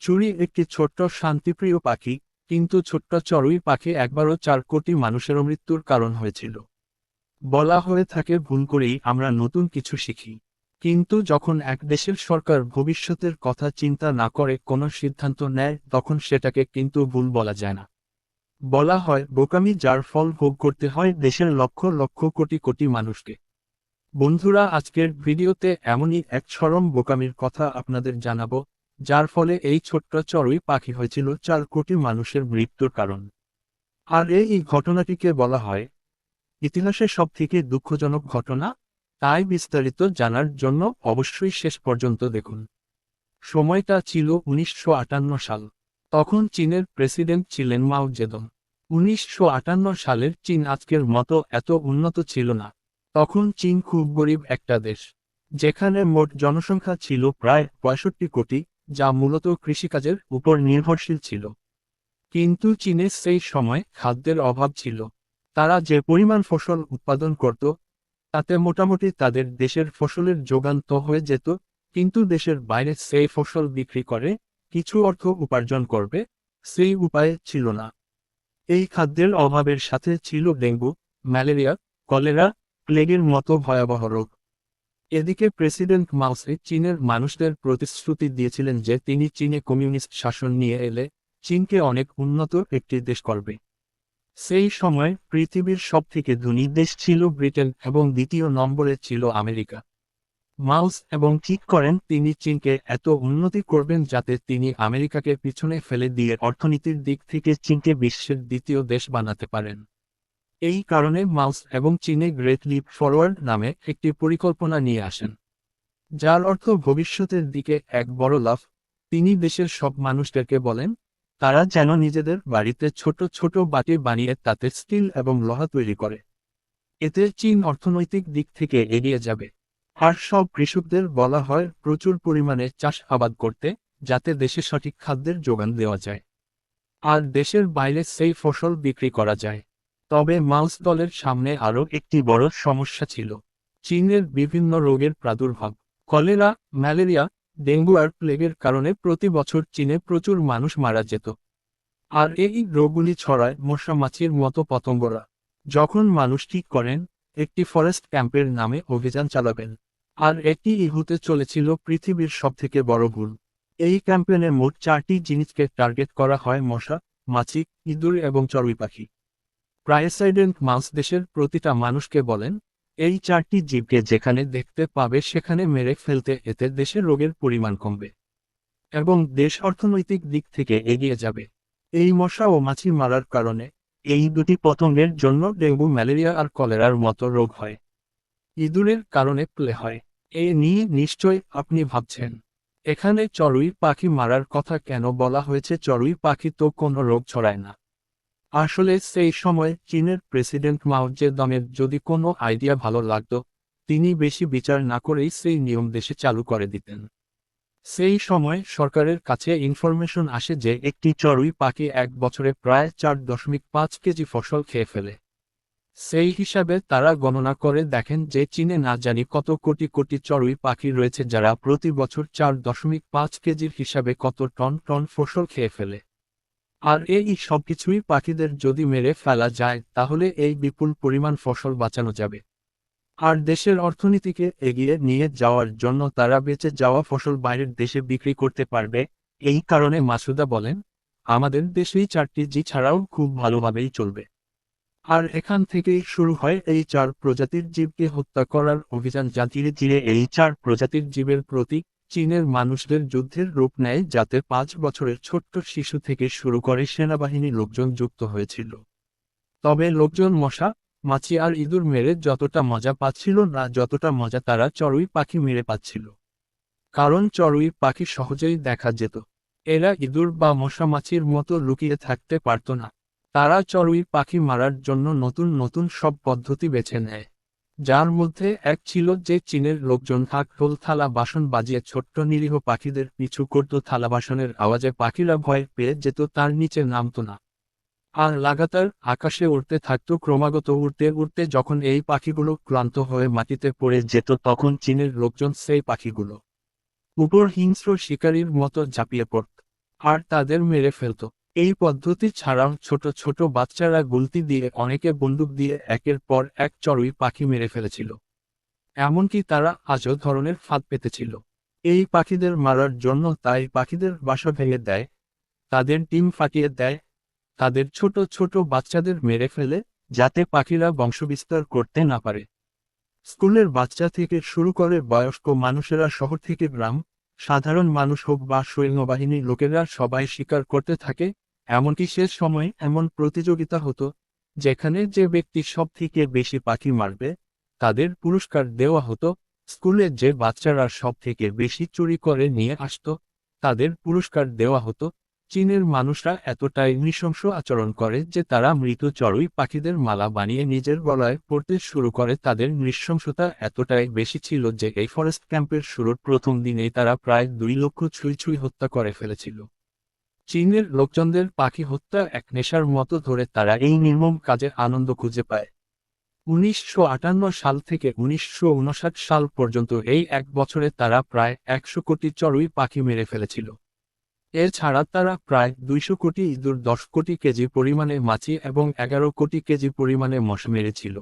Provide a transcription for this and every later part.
চুরি একটি ছোট্ট শান্তিপ্রিয় পাখি, কিন্তু ছোট্ট চড়ুই পাখি একবারও চার কোটি মানুষের মৃত্যুর কারণ হয়েছিল। বলা হয়ে থাকে, ভুল করেই আমরা নতুন কিছু শিখি। কিন্তু যখন এক দেশের সরকার ভবিষ্যতের কথা চিন্তা না করে কোনো সিদ্ধান্ত নেয়, তখন সেটাকে কিন্তু ভুল বলা যায় না। বলা হয়, বোকামি যার ফল ভোগ করতে হয়, দেশের লক্ষ লক্ষ কোটি কোটি মানুষকে। বন্ধুরা, আজকের ভিডিওতে এমনই এক চরম বোকামির কথা আপনাদের জানাব। যার ফলে এই ছোট্ট চড়ুই পাখি হয়েছিল চার কোটি মানুষের মৃত্যুর কারণ। আর এই ঘটনাটিকে বলা হয়, ইতিহাসের সব থেকে দুঃখজনক ঘটনা, তাই বিস্তারিত জানার জন্য অবশ্যই শেষ পর্যন্ত দেখুন। সময়টা ছিল উনিশশো আটান্ন সাল, তখন চীনের প্রেসিডেন্ট ছিলেন মাও জেদং। উনিশশো সালের চীন আজকের মতো এত উন্নত ছিল না। তখন চীন খুব গরিব একটা দেশ, যেখানে মোট জনসংখ্যা ছিল প্রায় পঁয়ষট্টি কোটি যা মূলত কৃষিকাজের উপর নির্ভরশীল ছিল। কিন্তু চীনে সেই সময় খাদ্যের অভাব ছিল। তারা যে পরিমাণ ফসল উৎপাদন করত, তাতে মোটামুটি তাদের দেশের ফসলের যোগান তো হয়ে যেত, কিন্তু দেশের বাইরে সেই ফসল বিক্রি করে কিছু অর্থ উপার্জন করবে, সেই উপায় ছিল না। এই খাদ্যের অভাবের সাথে ছিল ডেঙ্গু, ম্যালেরিয়া, কলেরা, প্লেগের মতো ভয়াবহ রোগ। এদিকে প্রেসিডেন্ট মাউসে চীনের মানুষদের প্রতিশ্রুতি দিয়েছিলেন যে তিনি চীনে কমিউনিস্ট শাসন নিয়ে এলে চীনকে অনেক উন্নত একটি দেশ করবে। সেই সময় পৃথিবীর সবথেকে ধনী দেশ ছিল ব্রিটেন এবং দ্বিতীয় নম্বরে ছিল আমেরিকা। মাউস এবং ঠিক করেন, তিনি চীনকে এত উন্নতি করবেন যাতে তিনি আমেরিকাকে পিছনে ফেলে দিয়ে অর্থনীতির দিক থেকে চীনকে বিশ্বের দ্বিতীয় দেশ বানাতে পারেন। এই কারণে মাউস এবং চীনে গ্রেট লিপ ফরওয়ার্ড নামে একটি পরিকল্পনা নিয়ে আসেন। যার অর্থ ভবিষ্যতের দিকে এক বড় লাভ তিনি দেশের সব মানুষদেরকে বলেন, তারা যেন নিজেদের বাড়িতে ছোট ছোট বাটি বানিয়ে তাতে স্টিল এবং লোহা তৈরি করে। এতে চীন অর্থনৈতিক দিক থেকে এগিয়ে যাবে। আর সব কৃষকদের বলা হয়, প্রচুর পরিমাণে চাষ আবাদ করতে, যাতে দেশে সঠিক খাদ্যের যোগান দেওয়া যায়। আর দেশের বাইরে সেই ফসল বিক্রি করা যায়। তবে মাউস দলের সামনে আরও একটি বড় সমস্যা ছিল। চীনের বিভিন্ন রোগের প্রাদুর্ভাব। কলেরা, ম্যালেরিয়া, ডেঙ্গু আর প্লেগের কারণে প্রতি বছর চীনে প্রচুর মানুষ মারা যেত। আর এই রোগগুলি ছড়ায় মশা মাছির মতো পতঙ্গরা। যখন মানুষ ঠিক করেন, একটি ফরেস্ট ক্যাম্পের নামে অভিযান চালাবেন। আর এটি ইহুতে চলেছিল পৃথিবীর সবথেকে বড় ভুল। এই ক্যাম্পেনে মোট চারটি জিনিসকে টার্গেট করা হয় মশা, মাছি, ইঁদুর এবং চড়ুই পাখি। প্রাইসাইডেন্ট মাউস দেশের প্রতিটা মানুষকে বলেন, এই চারটি জীবকে যেখানে দেখতে পাবে সেখানে মেরে ফেলতে এতে দেশের রোগের পরিমাণ কমবে এবং দেশ অর্থনৈতিক দিক থেকে এগিয়ে যাবে। এই মশা ও মাছি মারার কারণে এই দুটি পতঙ্গের জন্য ডেঙ্গু, ম্যালেরিয়া আর কলেরার মতো রোগ হয়। ইঁদুরের কারণে প্লে হয়। এ নিয়ে নিশ্চয় আপনি ভাবছেন, এখানে চড়ুই পাখি মারার কথা কেন বলা হয়েছে? চড়ুই পাখি তো কোনো রোগ ছড়ায় না। আসলে সেই সময় চীনের প্রেসিডেন্ট মাও জেদমের যদি কোনো আইডিয়া ভালো লাগত, তিনি বেশি বিচার না করেই সেই নিয়ম দেশে চালু করে দিতেন। সেই সময় সরকারের কাছে ইনফরমেশন আসে যে একটি চড়ুই পাখি এক বছরে প্রায় চার দশমিক পাঁচ কেজি ফসল খেয়ে ফেলে। সেই হিসাবে তারা গণনা করে দেখেন যে চীনে না জানি কত কোটি কোটি চড়ুই পাখি রয়েছে যারা প্রতি বছর চার দশমিক পাঁচ কেজির হিসাবে কত টন টন ফসল খেয়ে ফেলে। আর এই সবকিছুই পাখিদের যদি মেরে ফেলা যায়, তাহলে এই বিপুল পরিমাণ ফসল বাঁচানো যাবে। আর দেশের অর্থনীতিকে এগিয়ে নিয়ে যাওয়ার জন্য তারা বেঁচে যাওয়া ফসল বাইরের দেশে বিক্রি করতে পারবে, এই কারণে মাসুদা বলেন, আমাদের দেশেই চারটি জি ছাড়াও খুব ভালোভাবেই চলবে। আর এখান থেকেই শুরু হয় এই চার প্রজাতির জীবকে হত্যা করার অভিযান। যা ধীরে ধীরে এই চার প্রজাতির জীবের প্রতি চীনের মানুষদের যুদ্ধের রূপ নেয় যাতে পাঁচ বছরের ছোট্ট শিশু থেকে শুরু করে সেনাবাহিনী লোকজন যুক্ত হয়েছিল। তবে লোকজন মশা, মাছি আর ইঁদুর মেরে যতটা মজা পাচ্ছিল না যতটা মজা তারা চড়ুই পাখি মেরে পাচ্ছিল। কারণ চড়ুই পাখি সহজেই দেখা যেত। এরা ইঁদুর বা মশা মাছির মতো লুকিয়ে থাকতে পারত না। তারা চড়ুই পাখি মারার জন্য নতুন নতুন সব পদ্ধতি বেছে নেয়। যার মধ্যে এক ছিল যে চীনের লোকজন থাক ঢোল থালা বাসন বাজিয়ে ছোট্ট নিরীহ পাখিদের পিছু করত থালা বাসনের আওয়াজে পাখিরা ভয় পেয়ে যেত তার নিচে নামত না। আর লাগাতার আকাশে উড়তে থাকতো, ক্রমাগত উড়তে উড়তে যখন এই পাখিগুলো ক্লান্ত হয়ে মাটিতে পড়ে যেত তখন চীনের লোকজন সেই পাখিগুলো উপর হিংস্র শিকারীর মতো ঝাঁপিয়ে পড়ত, আর তাদের মেরে ফেলত। এই পদ্ধতি ছাড়াও ছোট ছোট বাচ্চারা গুলতি দিয়ে অনেকে বন্দুক দিয়ে একের পর এক চড়ুই পাখি মেরে ফেলেছিল। এমনকি তারা আজও ধরনের ফাঁদ পেতেছিল। এই পাখিদের মারার জন্য তাই পাখিদের বাসা ভেঙে দেয়, তাদের ডিম ফাটিয়ে দেয়, তাদের ছোট ছোট বাচ্চাদের মেরে ফেলে যাতে পাখিরা বংশবিস্তার করতে না পারে। স্কুলের বাচ্চা থেকে শুরু করে বয়স্ক মানুষেরা শহর থেকে গ্রাম, সাধারণ মানুষ হোক বা সৈন্যবাহিনীর লোকেরা সবাই স্বীকার করতে থাকে এমনকি শেষ সময়ে এমন প্রতিযোগিতা হতো, যেখানে যে ব্যক্তি সব থেকে বেশি পাখি মারবে, তাদের পুরস্কার দেওয়া হতো, স্কুলে যে বাচ্চারা সব থেকে বেশি চুরি করে নিয়ে আসত, তাদের পুরস্কার দেওয়া হতো। চীনের মানুষরা এতটাই নৃশংস আচরণ করে যে তারা মৃত চড়ুই পাখিদের মালা বানিয়ে নিজের গলায় পড়তে শুরু করে। তাদের নৃশংসতা এতটাই বেশি ছিল যে এই ফরেস্ট ক্যাম্পের শুরুর প্রথম দিনেই তারা প্রায় দুই লক্ষ ছুঁই ছুঁই হত্যা করে ফেলেছিল। চীনের লোকজনদের পাখি হত্যা এক নেশার মতো ধরে তারা এই নির্মম কাজে আনন্দ খুঁজে পায়। উনিশশো আটান্ন সাল থেকে উনিশশো উনষাট সাল পর্যন্ত এই এক বছরে তারা প্রায় একশো কোটি চড়ুই পাখি মেরে ফেলেছিল। এছাড়া তারা প্রায় দুইশো কোটি ইঁদুর, দশ কোটি কেজি পরিমাণে মাছি এবং এগারো কোটি কেজি পরিমাণে মশ মেরেছিল।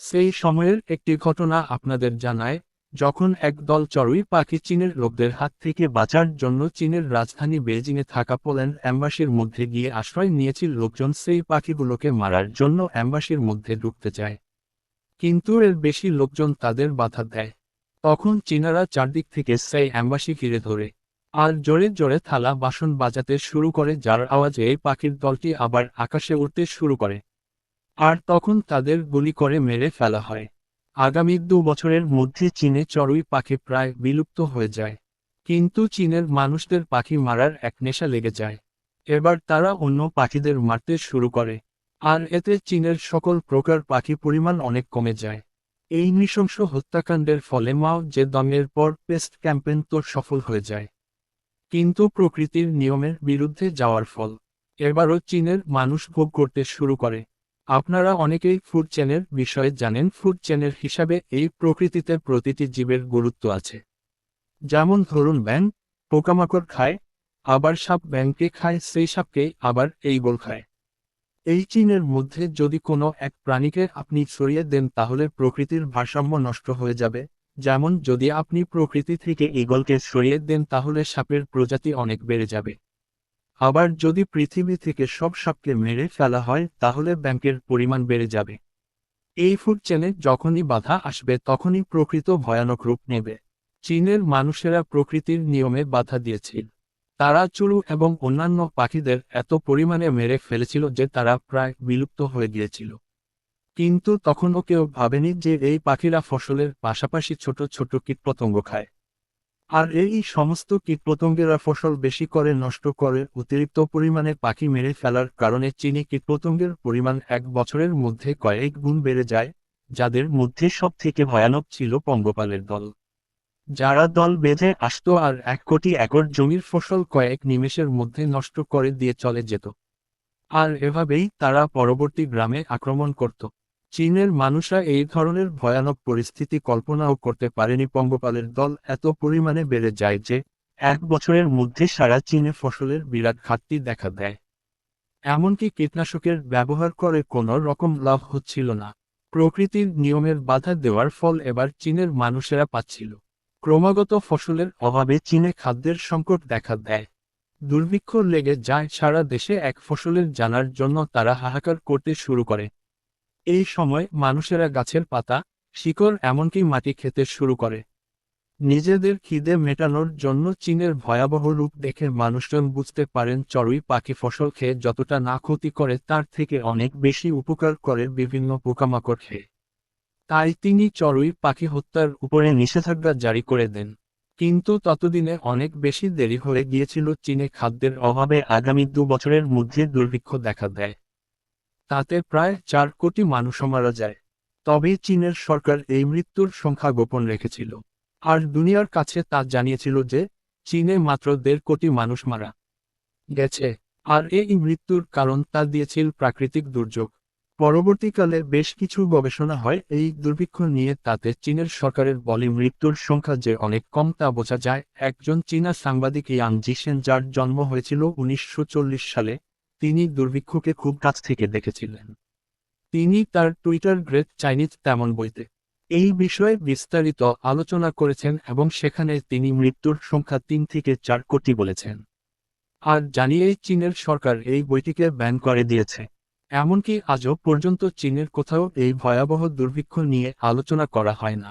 সেই সময়ের একটি ঘটনা আপনাদের জানায় যখন একদল চড়ুই পাখি চীনের লোকদের হাত থেকে বাঁচার জন্য চীনের রাজধানী বেজিংয়ে থাকা পোল্যান্ড অ্যাম্বাসির মধ্যে গিয়ে আশ্রয় নিয়েছিল লোকজন, সেই পাখিগুলোকে মারার জন্য অ্যাম্বাসির মধ্যে ঢুকতে যায় কিন্তু এর বেশি লোকজন তাদের বাধা দেয়। তখন চীনারা চারদিক থেকে সেই অ্যাম্বাসি ঘিরে ধরে আর জোরে জোরে থালা বাসন বাজাতে শুরু করে, যার আওয়াজে এই পাখির দলটি আবার আকাশে উঠতে শুরু করে। আর তখন তাদের গুলি করে মেরে ফেলা হয়। আগামী দু বছরের মধ্যে চীনে চড়ুই পাখি প্রায় বিলুপ্ত হয়ে যায়। কিন্তু চীনের মানুষদের পাখি মারার এক নেশা লেগে যায়। এবার তারা অন্য পাখিদের মারতে শুরু করে। আর এতে চীনের সকল প্রকার পাখি পরিমাণ অনেক কমে যায়। এই নৃশংস হত্যাকাণ্ডের ফলে মাও যে দমের পর পেস্ট ক্যাম্পেন তো সফল হয়ে যায়। কিন্তু প্রকৃতির নিয়মের বিরুদ্ধে যাওয়ার ফল। এবারও চীনের মানুষ ভোগ করতে শুরু করে। আপনারা অনেকেই ফুড চেনের বিষয়ে জানেন ফুড চেনের হিসাবে এই প্রকৃতিতে প্রতিটি জীবের গুরুত্ব আছে। যেমন ধরুন ব্যাং পোকামাকড় খায়, আবার সাপ ব্যাংকে খায়, সেই সাপকেই আবার এই গোল খায়। এই চীনের মধ্যে যদি কোনো এক প্রাণীকে আপনি সরিয়ে দেন, তাহলে প্রকৃতির ভারসাম্য নষ্ট হয়ে যাবে। যেমন যদি আপনি প্রকৃতি থেকে ইগলকে সরিয়ে দেন, তাহলে সাপের প্রজাতি অনেক বেড়ে যাবে। আবার যদি পৃথিবী থেকে সব সাপকে মেরে ফেলা হয়, তাহলে ব্যাংকের পরিমাণ বেড়ে যাবে। এই ফুড চেনে যখনই বাধা আসবে, তখনই প্রকৃত ভয়ানক রূপ নেবে। চীনের মানুষেরা প্রকৃতির নিয়মে বাধা দিয়েছিল। তারা চুরু এবং অন্যান্য পাখিদের এত পরিমাণে মেরে ফেলেছিল যে তারা প্রায় বিলুপ্ত হয়ে গিয়েছিল। কিন্তু তখনও কেউ ভাবেনি যে এই পাখিরা ফসলের পাশাপাশি ছোট ছোট কীটপতঙ্গ খায়। আর এই সমস্ত কীটপতঙ্গেরা ফসল বেশি করে নষ্ট করে অতিরিক্ত পরিমাণে পাখি মেরে ফেলার কারণে চিনি কীটপতঙ্গের পরিমাণ এক বছরের মধ্যে কয়েক গুণ বেড়ে যায়, যাদের মধ্যে সব থেকে ভয়ানক ছিল পঙ্গপালের দল। যারা দল বেঁধে আসতো আর এক কোটি একর জমির ফসল কয়েক নিমেষের মধ্যে নষ্ট করে দিয়ে চলে যেত। আর এভাবেই তারা পরবর্তী গ্রামে আক্রমণ করত। চীনের মানুষরা এই ধরনের ভয়ানক পরিস্থিতি কল্পনাও করতে পারেনি। পঙ্গপালের দল এত পরিমাণে বেড়ে যায় যে, এক বছরের মধ্যে সারা চীনে ফসলের বিরাট ঘাটতি দেখা দেয়। এমনকি কীটনাশকের ব্যবহার করে কোনো রকম লাভ হচ্ছিল না। প্রকৃতির নিয়মের বাধা দেওয়ার ফল এবার চীনের মানুষেরা পাচ্ছিল। ক্রমাগত ফসলের অভাবে চীনে খাদ্যের সংকট দেখা দেয়। দুর্ভিক্ষ লেগে যায় সারা দেশে এক ফসলের জানার জন্য তারা হাহাকার করতে শুরু করে। এই সময় মানুষেরা গাছের পাতা, শিকড় এমনকি মাটি খেতে শুরু করে। নিজেদের খিদে মেটানোর জন্য চীনের ভয়াবহ রূপ দেখে মানুষজন বুঝতে পারেন চড়ুই পাখি ফসল খেয়ে যতটা না ক্ষতি করে তার থেকে অনেক বেশি উপকার করে বিভিন্ন পোকামাকড় খেয়ে। তাই তিনি চড়ুই পাখি হত্যার উপরে নিষেধাজ্ঞা জারি করে দেন। কিন্তু ততদিনে অনেক বেশি দেরি হয়ে গিয়েছিল চীনে খাদ্যের অভাবে আগামী দু বছরের মধ্যে দুর্ভিক্ষ দেখা দেয়। তাতে প্রায় চার কোটি মানুষ মারা যায়। তবে চীনের সরকার এই মৃত্যুর সংখ্যা গোপন রেখেছিল। আর দুনিয়ার কাছে তা জানিয়েছিল যে, চীনে মাত্র দেড় কোটি মানুষ মারা গেছে। আর এই মৃত্যুর কারণ তা দিয়েছিল প্রাকৃতিক দুর্যোগ। পরবর্তীকালে বেশ কিছু গবেষণা হয় এই দুর্ভিক্ষ নিয়ে, তাতে চীনের সরকারের বলে মৃত্যুর সংখ্যা যে অনেক কম তা বোঝা যায়। একজন চীনা সাংবাদিক ইয়াং জিশেন যার জন্ম হয়েছিল উনিশশো চল্লিশ সালে। তিনি দুর্ভিক্ষকে খুব কাছ থেকে দেখেছিলেন। তিনি তার টুইটার গ্রেট চাইনিজ তেমন বইতে। এই বিষয়ে বিস্তারিত আলোচনা করেছেন এবং সেখানে তিনি মৃত্যুর সংখ্যা তিন থেকে চার কোটি বলেছেন। আর জানিয়ে চীনের সরকার এই বইটিকে ব্যান করে দিয়েছে। এমনকি আজও পর্যন্ত চীনের কোথাও এই ভয়াবহ দুর্ভিক্ষ নিয়ে আলোচনা করা হয় না।